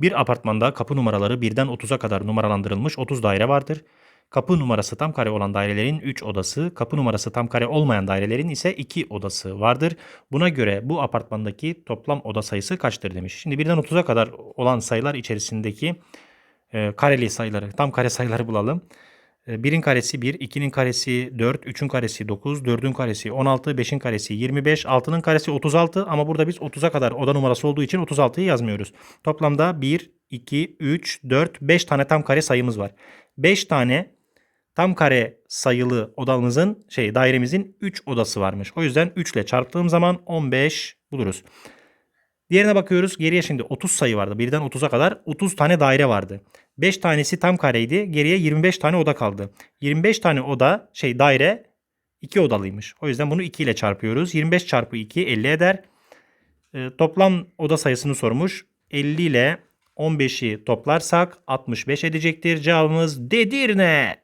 Bir apartmanda kapı numaraları birden 30'a kadar numaralandırılmış 30 daire vardır. Kapı numarası tam kare olan dairelerin 3 odası, kapı numarası tam kare olmayan dairelerin ise 2 odası vardır. Buna göre bu apartmandaki toplam oda sayısı kaçtır demiş. Şimdi birden 30'a kadar olan sayılar içerisindeki e, kareli sayıları, tam kare sayıları bulalım. 1'in karesi 1, 2'nin karesi 4, 3'ün karesi 9, 4'ün karesi 16, 5'in karesi 25, 6'nın karesi 36 ama burada biz 30'a kadar oda numarası olduğu için 36'yı yazmıyoruz. Toplamda 1, 2, 3, 4, 5 tane tam kare sayımız var. 5 tane tam kare sayılı odamızın şey dairemizin 3 odası varmış. O yüzden 3 ile çarptığım zaman 15 buluruz. Diğerine bakıyoruz. Geriye şimdi 30 sayı vardı. Birden 30'a kadar 30 tane daire vardı. 5 tanesi tam kareydi. Geriye 25 tane oda kaldı. 25 tane oda şey daire 2 odalıymış. O yüzden bunu 2 ile çarpıyoruz. 25 çarpı 2 50 eder. Ee, toplam oda sayısını sormuş. 50 ile 15'i toplarsak 65 edecektir. Cevabımız Dedirne.